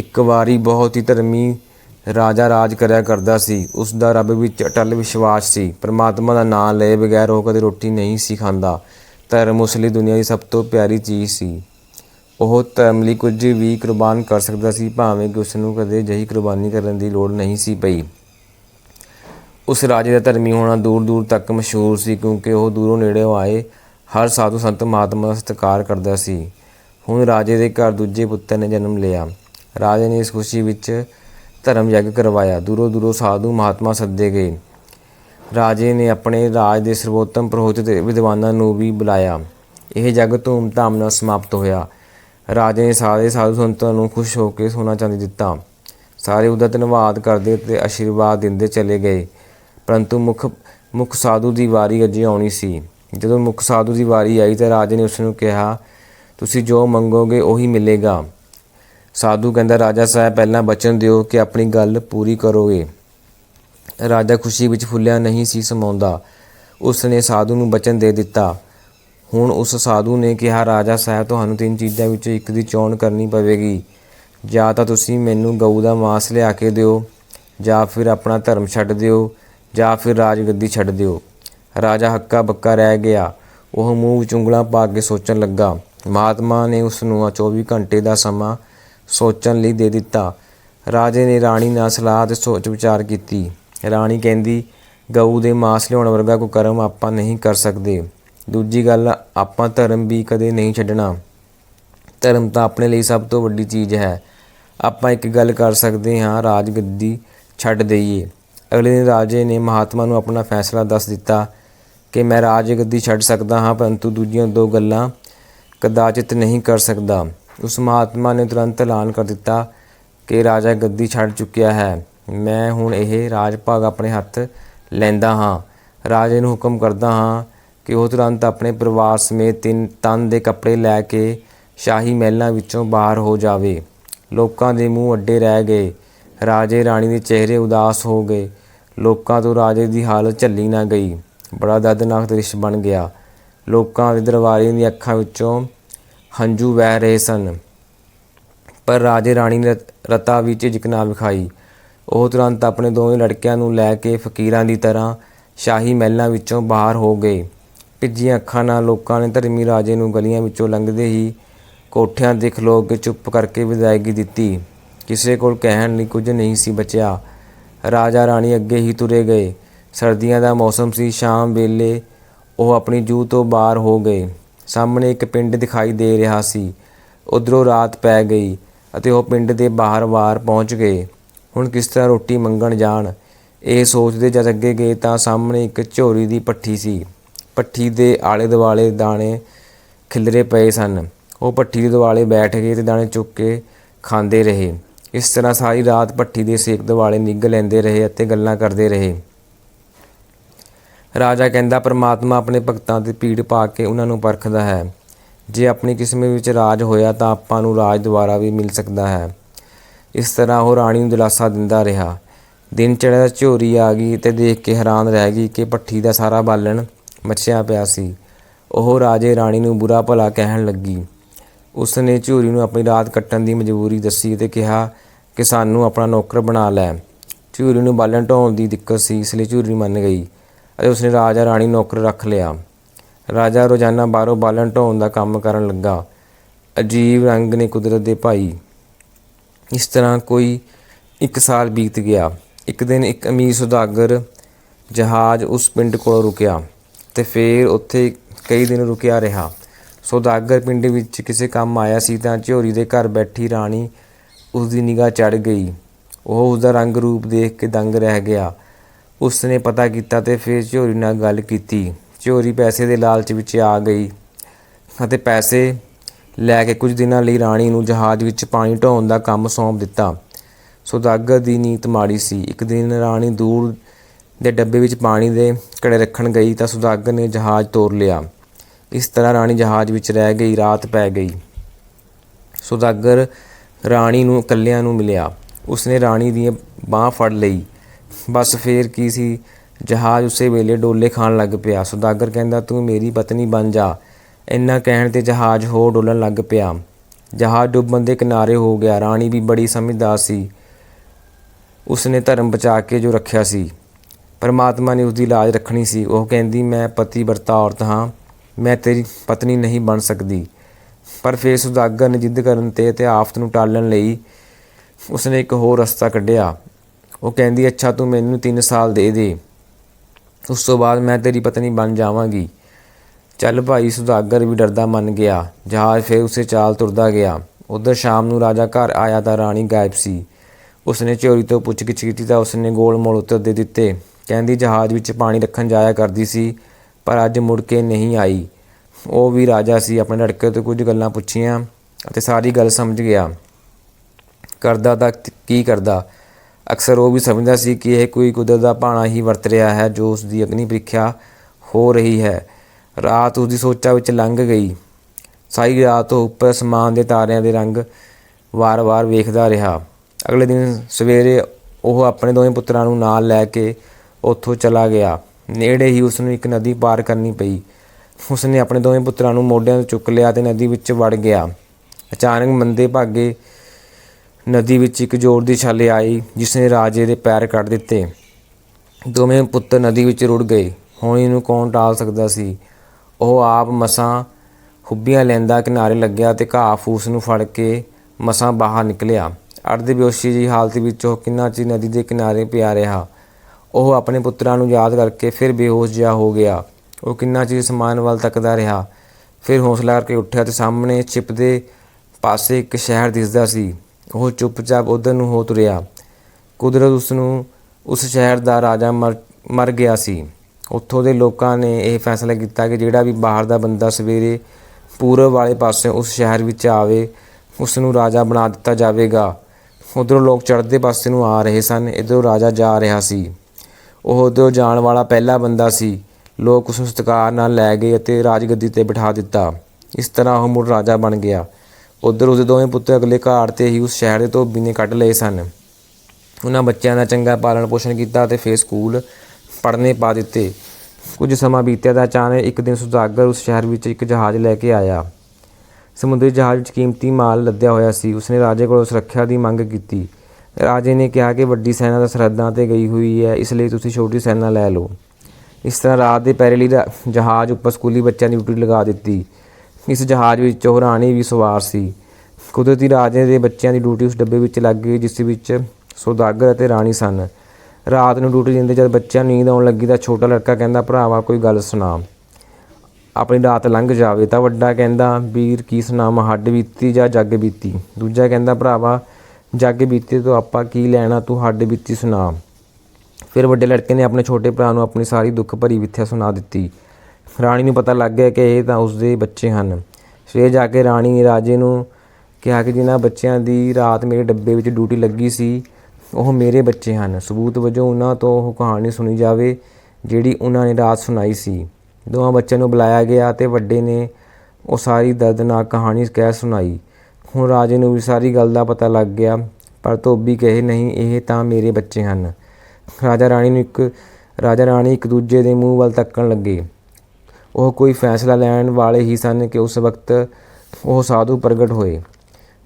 ਇੱਕ ਵਾਰੀ ਬਹੁਤ ਹੀ ਧਰਮੀ ਰਾਜਾ ਰਾਜ ਕਰਿਆ ਕਰਦਾ ਸੀ। ਉਸ ਦਾ ਰੱਬ ਵਿੱਚ ਅਟਲ ਵਿਸ਼ਵਾਸ ਸੀ। ਪ੍ਰਮਾਤਮਾ ਦਾ ਨਾਮ ਲਏ ਬਗੈਰ ਉਹ ਕਦੇ ਰੋਟੀ ਨਹੀਂ ਸੀ ਖਾਂਦਾ। ਧਰਮ ਉਸ ਲਈ ਦੁਨੀਆ ਦੀ ਸਭ ਤੋਂ ਪਿਆਰੀ ਚੀਜ਼ ਸੀ। ਉਹ ਧਰਮ ਲਈ ਕੁਝ ਵੀ ਕੁਰਬਾਨ ਕਰ ਸਕਦਾ ਸੀ, ਭਾਵੇਂ ਕਿ ਉਸ ਨੂੰ ਕਦੇ ਜਹੀ ਕੁਰਬਾਨੀ ਕਰਨ ਦੀ ਲੋੜ ਨਹੀਂ ਸੀ ਪਈ। ਉਸ ਰਾਜੇ ਦਾ ਧਰਮੀ ਹੋਣਾ ਦੂਰ ਦੂਰ ਤੱਕ ਮਸ਼ਹੂਰ ਸੀ, ਕਿਉਂਕਿ ਉਹ ਦੂਰੋਂ ਨੇੜੇੋਂ ਆਏ, ਹਰ ਸਾਧੂ ਸੰਤ ਮਹਾਤਮਾ ਦਾ ਸਤਿਕਾਰ ਕਰਦਾ ਸੀ। ਹੁਣ ਰਾਜੇ ਦੇ ਘਰ ਦੂਜੇ ਪੁੱਤਰ ਨੇ ਜਨਮ ਲਿਆ। ਰਾਜੇ ਨੇ ਇਸ ਖੁਸ਼ੀ ਵਿੱਚ ਧਰਮ ਯੱਗ ਕਰਵਾਇਆ। ਦੂਰੋਂ ਦੂਰੋਂ ਸਾਧੂ ਮਹਾਤਮਾ ਸੱਦੇ ਗਏ। ਰਾਜੇ ਨੇ ਆਪਣੇ ਰਾਜ ਦੇ ਸਰਵੋਤਮ ਪ੍ਰੋਹਿਤ ਤੇ ਵਿਦਵਾਨਾਂ ਨੂੰ ਵੀ ਬੁਲਾਇਆ। ਇਹ ਜੱਗ ਧੂਮ-ਧਾਮ ਨਾਲ ਸਮਾਪਤ ਹੋਇਆ। ਰਾਜੇ ਨੇ ਸਾਰੇ ਸਾਧੂ ਸੰਤਾਂ ਨੂੰ ਖੁਸ਼ ਹੋ ਕੇ ਸੋਨਾ ਚਾਂਦੀ ਦਿੱਤਾ। ਸਾਰੇ ਉਹਦਾ ਧੰਨਵਾਦ ਕਰਦੇ ਤੇ ਆਸ਼ੀਰਵਾਦ ਦਿੰਦੇ ਚਲੇ ਗਏ। ਪਰੰਤੂ ਮੁੱਖ ਮੁੱਖ ਸਾਧੂ ਦੀ ਵਾਰੀ ਅਜੇ ਆਉਣੀ ਸੀ। ਜਦੋਂ ਮੁੱਖ ਸਾਧੂ ਦੀ ਵਾਰੀ ਆਈ ਤਾਂ ਰਾਜੇ ਨੇ ਉਸ ਨੂੰ ਕਿਹਾ, ਤੁਸੀਂ ਜੋ ਮੰਗੋਗੇ ਉਹੀ ਮਿਲੇਗਾ। ਸਾਧੂ ਕਹਿੰਦਾ, ਰਾਜਾ ਸਾਹਿਬ, ਪਹਿਲਾਂ ਬਚਨ ਦਿਓ ਕਿ ਆਪਣੀ ਗੱਲ ਪੂਰੀ ਕਰੋਗੇ। ਰਾਜਾ ਖੁਸ਼ੀ ਵਿੱਚ ਫੁੱਲਿਆ ਨਹੀਂ ਸੀ ਸਮਾਉਂਦਾ। ਉਸ ਨੇ ਸਾਧੂ ਨੂੰ ਬਚਨ ਦੇ ਦਿੱਤਾ। ਹੁਣ ਉਸ ਸਾਧੂ ਨੇ ਕਿਹਾ, ਰਾਜਾ ਸਾਹਿਬ, ਤੁਹਾਨੂੰ ਤਿੰਨ ਚੀਜ਼ਾਂ ਵਿੱਚੋਂ ਇੱਕ ਦੀ ਚੋਣ ਕਰਨੀ ਪਵੇਗੀ। ਜਾਂ ਤਾਂ ਤੁਸੀਂ ਮੈਨੂੰ ਗਊ ਦਾ ਮਾਸ ਲਿਆ ਕੇ ਦਿਓ, ਜਾਂ ਫਿਰ ਆਪਣਾ ਧਰਮ ਛੱਡ ਦਿਓ, ਜਾਂ ਫਿਰ ਰਾਜਗੱਦੀ ਛੱਡ ਦਿਓ। ਰਾਜਾ ਹੱਕਾ ਬੱਕਾ ਰਹਿ ਗਿਆ। ਉਹ ਮੂੰਹ ਵਿੱਚ ਉਂਗਲਾਂ ਪਾ ਕੇ ਸੋਚਣ ਲੱਗਾ। ਮਹਾਤਮਾ ਨੇ ਉਸ ਨੂੰ 24 ਘੰਟੇ ਦਾ ਸਮਾਂ ਸੋਚਣ ਲਈ ਦੇ ਦਿੱਤਾ। ਰਾਜੇ ਨੇ ਰਾਣੀ ਨਾਲ ਸਲਾਹ ਤੇ ਸੋਚ ਵਿਚਾਰ ਕੀਤੀ। ਰਾਣੀ ਕਹਿੰਦੀ, ਗਊ ਦੇ ਮਾਸ ਲਿਆਉਣ ਵਰਗਾ ਕੋਈ ਕਰਮ ਆਪਾਂ ਨਹੀਂ ਕਰ ਸਕਦੇ। ਦੂਜੀ ਗੱਲ, ਆਪਾਂ ਧਰਮ ਵੀ ਕਦੇ ਨਹੀਂ ਛੱਡਣਾ। ਧਰਮ ਤਾਂ ਆਪਣੇ ਲਈ ਸਭ ਤੋਂ ਵੱਡੀ ਚੀਜ਼ ਹੈ। ਆਪਾਂ ਇੱਕ ਗੱਲ ਕਰ ਸਕਦੇ ਹਾਂ, ਰਾਜ ਗੱਦੀ ਛੱਡ ਦਈਏ। ਅਗਲੇ ਦਿਨ ਰਾਜੇ ਨੇ ਮਹਾਤਮਾ ਨੂੰ ਆਪਣਾ ਫੈਸਲਾ ਦੱਸ ਦਿੱਤਾ ਕਿ ਮੈਂ ਰਾਜ ਗੱਦੀ ਛੱਡ ਸਕਦਾ ਹਾਂ, ਪਰੰਤੂ ਦੂਜੀਆਂ ਦੋ ਗੱਲਾਂ ਕਦਾਚਿਤ ਨਹੀਂ ਕਰ ਸਕਦਾ। ਉਸ ਮਹਾਤਮਾ ਨੇ ਤੁਰੰਤ ਐਲਾਨ ਕਰ ਦਿੱਤਾ ਕਿ ਰਾਜਾ ਗੱਦੀ ਛੱਡ ਚੁੱਕਿਆ ਹੈ। ਮੈਂ ਹੁਣ ਇਹ ਰਾਜ ਭਾਗ ਆਪਣੇ ਹੱਥ ਲੈਂਦਾ ਹਾਂ। ਰਾਜੇ ਨੂੰ ਹੁਕਮ ਕਰਦਾ ਹਾਂ ਕਿ ਉਹ ਤੁਰੰਤ ਆਪਣੇ ਪਰਿਵਾਰ ਸਮੇਤ ਤਿੰਨ ਤਨ ਦੇ ਕੱਪੜੇ ਲੈ ਕੇ ਸ਼ਾਹੀ ਮਹਿਲਾਂ ਵਿੱਚੋਂ ਬਾਹਰ ਹੋ ਜਾਵੇ। ਲੋਕਾਂ ਦੇ ਮੂੰਹ ਅੱਡੇ ਰਹਿ ਗਏ। ਰਾਜੇ ਰਾਣੀ ਦੇ ਚਿਹਰੇ ਉਦਾਸ ਹੋ ਗਏ। ਲੋਕਾਂ ਤੋਂ ਰਾਜੇ ਦੀ ਹਾਲਤ ਝੱਲੀ ਨਾ ਗਈ। ਬੜਾ ਦਰਦਨਾਕ ਦ੍ਰਿਸ਼ ਬਣ ਗਿਆ। ਲੋਕਾਂ ਦੇ ਦਰਬਾਰੀਆਂ ਦੀਆਂ ਅੱਖਾਂ ਵਿੱਚੋਂ ਹੰਝੂ ਵਹਿ ਰਹੇ ਸਨ। ਪਰ ਰਾਜੇ ਰਾਣੀ ਨੇ ਰਤਾ ਵਿੱਚ ਝਿਜਕ ਨਾ ਵਿਖਾਈ। ਉਹ ਤੁਰੰਤ ਆਪਣੇ ਦੋਵੇਂ ਲੜਕਿਆਂ ਨੂੰ ਲੈ ਕੇ ਫਕੀਰਾਂ ਦੀ ਤਰ੍ਹਾਂ ਸ਼ਾਹੀ ਮਹਿਲਾਂ ਵਿੱਚੋਂ ਬਾਹਰ ਹੋ ਗਏ। ਭਿੱਜੀਆਂ ਅੱਖਾਂ ਨਾਲ ਲੋਕਾਂ ਨੇ ਧਰਮੀ ਰਾਜੇ ਨੂੰ ਗਲੀਆਂ ਵਿੱਚੋਂ ਲੰਘਦੇ ਹੀ ਕੋਠਿਆਂ ਤੇ ਖਲੋ ਕੇ ਚੁੱਪ ਕਰਕੇ ਵਿਦਾਇਗੀ ਦਿੱਤੀ। ਕਿਸੇ ਕੋਲ ਕਹਿਣ ਲਈ ਕੁਝ ਨਹੀਂ ਸੀ ਬਚਿਆ। ਰਾਜਾ ਰਾਣੀ ਅੱਗੇ ਹੀ ਤੁਰੇ ਗਏ। ਸਰਦੀਆਂ ਦਾ ਮੌਸਮ ਸੀ, ਸ਼ਾਮ ਵੇਲੇ ਉਹ ਆਪਣੀ ਜੂ ਤੋਂ ਬਾਹਰ ਹੋ ਗਏ। ਸਾਹਮਣੇ ਇੱਕ ਪਿੰਡ ਦਿਖਾਈ ਦੇ ਰਿਹਾ ਸੀ। ਉਧਰੋਂ ਰਾਤ ਪੈ ਗਈ ਅਤੇ ਉਹ ਪਿੰਡ ਦੇ ਬਾਹਰ ਵਾਰ ਪਹੁੰਚ ਗਏ। ਹੁਣ ਕਿਸ ਤਰ੍ਹਾਂ ਰੋਟੀ ਮੰਗਣ ਜਾਣ? ਇਹ ਸੋਚਦੇ ਜਦ ਅੱਗੇ ਗਏ ਤਾਂ ਸਾਹਮਣੇ ਇੱਕ ਝੋਰੀ ਦੀ ਪੱਠੀ ਸੀ। ਪੱਠੀ ਦੇ ਆਲੇ ਦੁਆਲੇ ਦਾਣੇ ਖਿਲਰੇ ਪਏ ਸਨ। ਉਹ ਪੱਠੀ ਦੇ ਦੁਆਲੇ ਬੈਠ ਗਏ ਤੇ ਦਾਣੇ ਚੁੱਕ ਕੇ ਖਾਂਦੇ ਰਹੇ। ਇਸ ਤਰ੍ਹਾਂ ਸਾਰੀ ਰਾਤ ਪੱਠੀ ਦੇ ਸੇਕ ਦੁਆਲੇ ਨਿੱਘ ਲੈਂਦੇ ਰਹੇ ਅਤੇ ਗੱਲਾਂ ਕਰਦੇ ਰਹੇ। ਰਾਜਾ ਕਹਿੰਦਾ, ਪਰਮਾਤਮਾ ਆਪਣੇ ਭਗਤਾਂ ਤੇ ਪੀੜ ਪਾ ਕੇ ਉਹਨਾਂ ਨੂੰ ਪਰਖਦਾ ਹੈ। ਜੇ ਆਪਣੀ ਕਿਸਮਤ ਵਿੱਚ ਰਾਜ ਹੋਇਆ ਤਾਂ ਆਪਾਂ ਨੂੰ ਰਾਜ ਦੁਆਰਾ ਵੀ ਮਿਲ ਸਕਦਾ ਹੈ। ਇਸ ਤਰ੍ਹਾਂ ਉਹ ਰਾਣੀ ਨੂੰ ਦਿਲਾਸਾ ਦਿੰਦਾ ਰਿਹਾ। ਦਿਨ ਚੜ੍ਹਿਆ, ਝੋਰੀ ਆ ਗਈ ਤੇ ਦੇਖ ਕੇ ਹੈਰਾਨ ਰਹਿ ਗਈ ਕਿ ਪੱਠੀ ਦਾ ਸਾਰਾ ਬਾਲਣ ਮੱਛਿਆ ਪਿਆ ਸੀ। ਉਹ ਰਾਜੇ ਰਾਣੀ ਨੂੰ ਬੁਰਾ ਭਲਾ ਕਹਿਣ ਲੱਗੀ। ਉਸ ਨੇ ਝੂਰੀ ਨੂੰ ਆਪਣੀ ਰਾਤ ਕੱਟਣ ਦੀ ਮਜਬੂਰੀ ਦੱਸੀ ਤੇ ਕਿਹਾ ਕਿ ਸਾਨੂੰ ਆਪਣਾ ਨੌਕਰ ਬਣਾ ਲੈ। ਝੂਰੀ ਨੂੰ ਬਾਲਣ ਢੋਣ ਦੀ ਦਿੱਕਤ ਸੀ, ਇਸ ਲਈ ਝੂਰੀ ਮੰਨ ਗਈ। ਅਤੇ ਉਸਨੇ ਰਾਜਾ ਰਾਣੀ ਨੌਕਰ ਰੱਖ ਲਿਆ। ਰਾਜਾ ਰੋਜ਼ਾਨਾ ਬਾਹਰੋਂ ਬਾਲਣ ਢੋਣ ਦਾ ਕੰਮ ਕਰਨ ਲੱਗਾ। ਅਜੀਬ ਰੰਗ ਨੇ ਕੁਦਰਤ ਦੇ ਭਾਈ। ਇਸ ਤਰ੍ਹਾਂ ਕੋਈ ਇੱਕ ਸਾਲ ਬੀਤ ਗਿਆ। ਇੱਕ ਦਿਨ ਇੱਕ ਅਮੀਰ ਸੁਦਾਗਰ ਜਹਾਜ਼ ਉਸ ਪਿੰਡ ਕੋਲ ਰੁਕਿਆ ਤੇ ਫਿਰ ਉੱਥੇ ਕਈ ਦਿਨ ਰੁਕਿਆ ਰਿਹਾ। ਸੌਦਾਗਰ ਪਿੰਡ ਵਿੱਚ ਕਿਸੇ ਕੰਮ ਆਇਆ ਸੀ ਤਾਂ ਝੋਰੀ ਦੇ ਘਰ ਬੈਠੀ ਰਾਣੀ ਉਸ ਦੀ ਨਿਗਾਹ ਚੜ ਗਈ। ਉਹ ਉਸ ਦਾ ਰੰਗ ਰੂਪ ਦੇਖ ਕੇ ਦੰਗ ਰਹਿ ਗਿਆ। ਉਸ ਨੇ ਪਤਾ ਕੀਤਾ ਤੇ ਫਿਰ ਝੋਰੀ ਨਾਲ ਗੱਲ ਕੀਤੀ। ਝੋਰੀ ਪੈਸੇ ਦੇ ਲਾਲਚ ਵਿੱਚ ਆ ਗਈ ਅਤੇ ਪੈਸੇ ਲੈ ਕੇ ਕੁਝ ਦਿਨਾਂ ਲਈ ਰਾਣੀ ਨੂੰ ਜਹਾਜ਼ ਵਿੱਚ ਪਾਣੀ ਢੋਣ ਦਾ ਕੰਮ ਸੌਂਪ ਦਿੱਤਾ। ਸੁਦਾਗਰ ਦੀ ਨੀਤ ਮਾੜੀ ਸੀ। ਇੱਕ ਦਿਨ ਰਾਣੀ ਦੂਰ ਦੇ ਡੱਬੇ ਵਿੱਚ ਪਾਣੀ ਦੇ ਘੜੇ ਰੱਖਣ ਗਈ ਤਾਂ ਸੁਦਾਗਰ ਨੇ ਜਹਾਜ਼ ਤੋੜ ਲਿਆ। ਇਸ ਤਰ੍ਹਾਂ ਰਾਣੀ ਜਹਾਜ਼ ਵਿੱਚ ਰਹਿ ਗਈ, ਰਾਤ ਪੈ ਗਈ। ਸੁਦਾਗਰ ਰਾਣੀ ਨੂੰ, ਇਕੱਲਿਆਂ ਨੂੰ ਮਿਲਿਆ। ਉਸਨੇ ਰਾਣੀ ਦੀ ਬਾਹ ਫੜ ਲਈ। ਬਸ ਫੇਰ ਕੀ ਸੀ? ਜਹਾਜ਼ ਉਸੇ ਵੇਲੇ ਡੋਲੇ ਖਾਣ ਲੱਗ ਪਿਆ। ਸੁਦਾਗਰ ਕਹਿੰਦਾ, ਤੂੰ ਮੇਰੀ ਪਤਨੀ ਬਣ ਜਾ। ਇੰਨਾ ਕਹਿਣ ਤੇ ਜਹਾਜ਼ ਹੋਰ ਡੋਲਣ ਲੱਗ ਪਿਆ। ਜਹਾਜ਼ ਡੁੱਬਣ ਦੇ ਕਿਨਾਰੇ ਹੋ ਗਿਆ। ਰਾਣੀ ਵੀ ਬੜੀ ਸਮਝਦਾਰ ਸੀ। ਉਸਨੇ ਧਰਮ ਬਚਾ ਕੇ ਜੋ ਰੱਖਿਆ ਸੀ। ਪਰਮਾਤਮਾ ਨੇ ਉਸਦੀ ਲਾਜ ਰੱਖਣੀ ਸੀ। ਉਹ ਕਹਿੰਦੀ, ਮੈਂ ਪਤੀ ਵਰਤਾ ਔਰਤ ਹਾਂ। ਮੈਂ ਤੇਰੀ ਪਤਨੀ ਨਹੀਂ ਬਣ ਸਕਦੀ। ਪਰ ਫਿਰ ਸੁਦਾਗਰ ਨੇ ਜਿੱਦ ਕਰਨ ਤੇ ਤੇ ਆਫਤ ਨੂੰ ਟਾਲਣ ਲਈ ਉਸਨੇ ਇੱਕ ਹੋਰ ਰਸਤਾ ਕੱਢਿਆ। ਉਹ ਕਹਿੰਦੀ, ਅੱਛਾ ਤੂੰ ਮੈਨੂੰ 3 ਸਾਲ ਦੇ ਦੇ। ਉਸ ਤੋਂ ਬਾਅਦ ਮੈਂ ਤੇਰੀ ਪਤਨੀ ਬਣ ਜਾਵਾਂਗੀ। ਚੱਲ ਭਾਈ, ਸੁਦਾਗਰ ਵੀ ਡਰਦਾ ਮੰਨ ਗਿਆ। ਜਹਾਜ਼ ਫਿਰ ਉਸੇ ਚਾਲ ਤੁਰਦਾ ਗਿਆ। ਉਧਰ ਸ਼ਾਮ ਨੂੰ ਰਾਜਾ ਘਰ ਆਇਆ ਤਾਂ ਰਾਣੀ ਗਾਇਬ ਸੀ। ਉਸਨੇ ਚੋਰੀ ਤੋਂ ਪੁੱਛਗਿੱਛ ਕੀਤੀ ਤਾਂ ਉਸਨੇ ਗੋਲ ਮੋਲ ਉੱਤਰ ਦੇ ਦਿੱਤੇ। ਕਹਿੰਦੀ, ਜਹਾਜ਼ ਵਿੱਚ ਪਾਣੀ ਰੱਖਣ ਜਾਇਆ ਕਰਦੀ ਸੀ, ਪਰ ਅੱਜ ਮੁੜ ਕੇ ਨਹੀਂ ਆਈ। ਉਹ ਵੀ ਰਾਜਾ ਸੀ, ਆਪਣੇ ਲੜਕੇ ਤੋਂ ਕੁਝ ਗੱਲਾਂ ਪੁੱਛੀਆਂ ਅਤੇ ਸਾਰੀ ਗੱਲ ਸਮਝ ਗਿਆ। ਕਰਦਾ ਤਾਂ ਕੀ ਕਰਦਾ? ਅਕਸਰ ਉਹ ਵੀ ਸਮਝਦਾ ਸੀ ਕਿ ਇਹ ਕੋਈ ਕੁਦਰਤ ਦਾ ਭਾਣਾ ਹੀ ਵਰਤ ਰਿਹਾ ਹੈ, ਜੋ ਉਸ ਦੀ ਅਗਨੀ ਪ੍ਰੀਖਿਆ ਹੋ ਰਹੀ ਹੈ। ਰਾਤ ਉਸ ਦੀ ਸੋਚਾਂ ਵਿੱਚ ਲੰਘ ਗਈ। ਸਾਰੀ ਰਾਤ ਉਹ ਉੱਪਰ ਸਮਾਨ ਦੇ ਤਾਰਿਆਂ ਦੇ ਰੰਗ ਵਾਰ-ਵਾਰ ਵੇਖਦਾ ਰਿਹਾ। ਅਗਲੇ ਦਿਨ ਸਵੇਰੇ ਉਹ ਆਪਣੇ ਦੋਵੇਂ ਪੁੱਤਰਾਂ ਨੂੰ ਨਾਲ ਲੈ ਕੇ ਉੱਥੋਂ ਚਲਾ ਗਿਆ। ਨੇੜੇ ਹੀ ਉਸ ਨੂੰ ਇੱਕ ਨਦੀ ਪਾਰ ਕਰਨੀ ਪਈ। ਉਸਨੇ ਆਪਣੇ ਦੋਵੇਂ ਪੁੱਤਰਾਂ ਨੂੰ ਮੋਢਿਆਂ ਤੋਂ ਚੁੱਕ ਲਿਆ ਤੇ ਨਦੀ ਵਿੱਚ ਵੜ ਗਿਆ। ਅਚਾਨਕ ਮੰਦੇ ਭਾਗੇ ਨਦੀ ਵਿੱਚ ਇੱਕ ਜ਼ੋਰ ਦੀ ਛਾਲੇ ਆਈ ਜਿਸ ਨੇ ਰਾਜੇ ਦੇ ਪੈਰ ਕੱਢ ਦਿੱਤੇ। ਦੋਵੇਂ ਪੁੱਤਰ ਨਦੀ ਵਿੱਚ ਰੁੜ ਗਏ। ਹੁਣ ਇਹਨੂੰ ਕੌਣ ਟਾਲ ਸਕਦਾ ਸੀ? ਉਹ ਆਪ ਮਸਾਂ ਹੁੱਬੀਆਂ ਲੈਂਦਾ ਕਿਨਾਰੇ ਲੱਗਿਆ ਤੇ ਘਾਹ ਫੂਸ ਨੂੰ ਫੜ ਕੇ ਮਸਾਂ ਬਾਹਰ ਨਿਕਲਿਆ। ਅਰਧ ਬੇਹੋਸ਼ੀ ਦੀ ਹਾਲਤ ਵਿੱਚ ਉਹ ਕਿੰਨਾ ਚਿਰ ਨਦੀ ਦੇ ਕਿਨਾਰੇ ਪਿਆ ਰਿਹਾ। ਉਹ ਆਪਣੇ ਪੁੱਤਰਾਂ ਨੂੰ ਯਾਦ ਕਰਕੇ ਫਿਰ ਬੇਹੋਸ਼ ਜਿਹਾ ਹੋ ਗਿਆ। ਉਹ ਕਿੰਨਾ ਚਿਰ ਸਮਾਨ ਵੱਲ ਤੱਕਦਾ ਰਿਹਾ। ਫਿਰ ਹੌਸਲਾ ਕਰਕੇ ਉੱਠਿਆ ਤੇ ਸਾਹਮਣੇ ਛਿਪ ਦੇ ਪਾਸੇ ਇੱਕ ਸ਼ਹਿਰ ਦਿਸਦਾ ਸੀ। ਉਹ ਚੁੱਪਚਾਪ ਉਧਰ ਨੂੰ ਹੋ ਤੁਰਿਆ। ਕੁਦਰਤ ਉਸ ਨੂੰ ਉਸ ਸ਼ਹਿਰ ਦਾ ਰਾਜਾ ਮਰ ਮਰ ਗਿਆ ਸੀ। ਉੱਥੋਂ ਦੇ ਲੋਕਾਂ ਨੇ ਇਹ ਫੈਸਲਾ ਕੀਤਾ ਕਿ ਜਿਹੜਾ ਵੀ ਬਾਹਰ ਦਾ ਬੰਦਾ ਸਵੇਰੇ ਪੂਰਬ ਵਾਲੇ ਪਾਸੇ ਉਸ ਸ਼ਹਿਰ ਵਿੱਚ ਆਵੇ ਉਸ ਨੂੰ ਰਾਜਾ ਬਣਾ ਦਿੱਤਾ ਜਾਵੇਗਾ। ਉਧਰੋਂ ਲੋਕ ਚੜ੍ਹਦੇ ਪਾਸੇ ਨੂੰ ਆ ਰਹੇ ਸਨ, ਇਧਰੋਂ ਰਾਜਾ ਜਾ ਰਿਹਾ ਸੀ। ਉਹ ਉਧਰੋਂ ਜਾਣ ਵਾਲਾ ਪਹਿਲਾ ਬੰਦਾ ਸੀ। ਲੋਕ ਉਸ ਨੂੰ ਸਤਿਕਾਰ ਨਾਲ ਲੈ ਗਏ ਅਤੇ ਰਾਜਗੱਦੀ ਤੇ ਬਿਠਾ ਦਿੱਤਾ। ਇਸ ਤਰ੍ਹਾਂ ਉਹ ਮੁੜ ਰਾਜਾ ਬਣ ਗਿਆ। ਉਧਰ ਉਸਦੇ ਦੋਵੇਂ ਪੁੱਤਰ ਅਗਲੇ ਘਾਟ ਤੇ ਹੀ ਉਸ ਸ਼ਹਿਰ ਦੇ ਧੋਬੀ ਨੇ ਕੱਢ ਲਏ ਸਨ। ਉਹਨਾਂ ਬੱਚਿਆਂ ਦਾ ਚੰਗਾ ਪਾਲਣ ਪੋਸ਼ਣ ਕੀਤਾ ਤੇ ਫਿਰ ਸਕੂਲ ਪੜ੍ਹਨੇ ਪਾ ਦਿੱਤੇ। ਕੁਝ ਸਮਾਂ ਬੀਤਿਆ ਤਾਂ ਅਚਾਨਕ ਇੱਕ ਦਿਨ ਸੁਦਾਗਰ ਉਸ ਸ਼ਹਿਰ ਵਿੱਚ ਇੱਕ ਜਹਾਜ਼ ਲੈ ਕੇ ਆਇਆ। ਸਮੁੰਦਰੀ ਜਹਾਜ਼ ਵਿੱਚ ਕੀਮਤੀ ਮਾਲ ਲੱਦਿਆ ਹੋਇਆ ਸੀ। ਉਸਨੇ ਰਾਜੇ ਕੋਲੋਂ ਸੁਰੱਖਿਆ ਦੀ ਮੰਗ ਕੀਤੀ। ਰਾਜੇ ਨੇ ਕਿਹਾ ਕਿ ਵੱਡੀ ਸੈਨਾ ਤਾਂ ਸਰਹੱਦਾਂ ਤੇ ਗਈ ਹੋਈ ਹੈ, ਇਸ ਲਈ ਤੁਸੀਂ ਛੋਟੀ ਸੈਨਾ ਲੈ ਲਓ। ਇਸ ਤਰ੍ਹਾਂ ਰਾਤ ਦੇ ਪਹਿਰੇ ਲਈ ਜਹਾਜ਼ ਉੱਪਰ ਸਕੂਲੀ ਬੱਚਿਆਂ ਦੀ ਡਿਊਟੀ ਲਗਾ ਦਿੱਤੀ। ਇਸ ਜਹਾਜ਼ ਵਿੱਚ ਉਹ ਰਾਣੀ ਵੀ ਸਵਾਰ ਸੀ। ਕੁਦਰਤੀ ਰਾਜੇ ਦੇ ਬੱਚਿਆਂ ਦੀ ਡਿਊਟੀ ਉਸ ਡੱਬੇ ਵਿੱਚ ਲੱਗ ਗਈ, ਜਿਸ ਵਿੱਚ ਸੌਦਾਗਰ ਅਤੇ ਰਾਣੀ ਸਨ। ਰਾਤ ਨੂੰ ਡਿਊਟੀ ਦਿੰਦੇ ਜਦ ਬੱਚਿਆਂ ਨੀਂਦ ਆਉਣ ਲੱਗੀ ਤਾਂ ਛੋਟਾ ਲੜਕਾ ਕਹਿੰਦਾ, ਭਰਾਵਾ, ਕੋਈ ਗੱਲ ਸੁਣਾ। ਆਪਣੀ ਰਾਤ ਲੰਘ ਜਾਵੇ। ਤਾਂ ਵੱਡਾ ਕਹਿੰਦਾ, ਵੀਰ, ਕੀ ਸੁਣਾਵਾਂ? ਹੱਡ ਬੀਤੀ ਜਾਂ ਜੱਗ ਬੀਤੀ? ਦੂਜਾ ਕਹਿੰਦਾ, ਭਰਾਵਾ, ਜੱਗ ਬੀਤੀ ਤੋਂ ਆਪਾਂ ਕੀ ਲੈਣਾ? ਤੂੰ ਹੱਡ ਬੀਤੀ ਸੁਣਾ। ਫਿਰ ਵੱਡੇ ਲੜਕੇ ਨੇ ਆਪਣੇ ਛੋਟੇ ਭਰਾ ਨੂੰ ਆਪਣੀ ਸਾਰੀ ਦੁੱਖ ਭਰੀ ਵਿਥਿਆ ਸੁਣਾ ਦਿੱਤੀ। ਰਾਣੀ ਨੂੰ ਪਤਾ ਲੱਗ ਗਿਆ ਕਿ ਇਹ ਤਾਂ ਉਸਦੇ ਬੱਚੇ ਹਨ। ਸਵੇਰ ਜਾ ਕੇ ਰਾਣੀ ਨੇ ਰਾਜੇ ਨੂੰ ਕਿਹਾ ਕਿ ਜਿਨ੍ਹਾਂ ਬੱਚਿਆਂ ਦੀ ਰਾਤ ਮੇਰੇ ਡੱਬੇ ਵਿੱਚ ਡਿਊਟੀ ਲੱਗੀ ਸੀ, ਉਹ ਮੇਰੇ ਬੱਚੇ ਹਨ। ਸਬੂਤ ਵਜੋਂ ਉਹਨਾਂ ਤੋਂ ਉਹ ਕਹਾਣੀ ਸੁਣੀ ਜਾਵੇ, ਜਿਹੜੀ ਉਹਨਾਂ ਨੇ ਰਾਤ ਸੁਣਾਈ ਸੀ। ਦੋਵਾਂ ਬੱਚਿਆਂ ਨੂੰ ਬੁਲਾਇਆ ਗਿਆ ਤੇ ਵੱਡੇ ਨੇ ਉਹ ਸਾਰੀ ਦਰਦਨਾਕ ਕਹਾਣੀ ਕਹਿ ਸੁਣਾਈ। ਹੁਣ ਰਾਜੇ ਨੂੰ ਵੀ ਸਾਰੀ ਗੱਲ ਦਾ ਪਤਾ ਲੱਗ ਗਿਆ, ਪਰ ਧੋਬੀ ਕਹੇ, ਨਹੀਂ, ਇਹ ਤਾਂ ਮੇਰੇ ਬੱਚੇ ਹਨ। ਰਾਜਾ ਰਾਣੀ ਨੂੰ ਇੱਕ, ਰਾਜਾ ਰਾਣੀ ਇੱਕ ਦੂਜੇ ਦੇ ਮੂੰਹ ਵੱਲ ਤੱਕਣ ਲੱਗੇ। ਉਹ ਕੋਈ ਫੈਸਲਾ ਲੈਣ ਵਾਲੇ ਹੀ ਸਨ ਕਿ ਉਸ ਵਕਤ ਉਹ ਸਾਧੂ ਪ੍ਰਗਟ ਹੋਏ,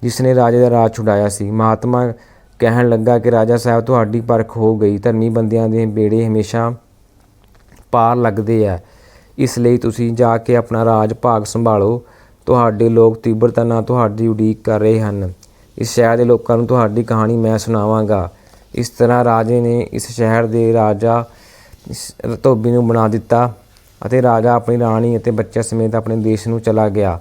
ਜਿਸ ਨੇ ਰਾਜੇ ਦਾ ਰਾਜ ਛੁਡਾਇਆ ਸੀ। ਮਹਾਤਮਾ ਕਹਿਣ ਲੱਗਾ ਕਿ ਰਾਜਾ ਸਾਹਿਬ, ਤੁਹਾਡੀ ਪਰਖ ਹੋ ਗਈ। ਧਰਮੀ ਬੰਦਿਆਂ ਦੇ ਬੇੜੇ ਹਮੇਸ਼ਾ ਪਾਰ ਲੱਗਦੇ ਆ। ਇਸ ਲਈ ਤੁਸੀਂ ਜਾ ਕੇ ਆਪਣਾ ਰਾਜ ਭਾਗ ਸੰਭਾਲੋ। ਤੁਹਾਡੇ ਲੋਕ ਤੀਬਰਤਾ ਨਾਲ ਤੁਹਾਡੀ ਉਡੀਕ ਕਰ ਰਹੇ ਹਨ। ਇਸ ਸ਼ਹਿਰ ਦੇ ਲੋਕਾਂ ਨੂੰ ਤੁਹਾਡੀ ਕਹਾਣੀ ਮੈਂ ਸੁਣਾਵਾਂਗਾ। ਇਸ ਤਰ੍ਹਾਂ ਰਾਜੇ ਨੇ ਇਸ ਸ਼ਹਿਰ ਦੇ ਰਾਜਾ ਧੋਬੀ ਨੂੰ ਬਣਾ ਦਿੱਤਾ। ਅਤੇ ਰਾਜਾ ਆਪਣੀ ਰਾਣੀ ਅਤੇ ਬੱਚਿਆਂ ਸਮੇਤ ਆਪਣੇ ਦੇਸ਼ ਨੂੰ ਚਲਾ ਗਿਆ।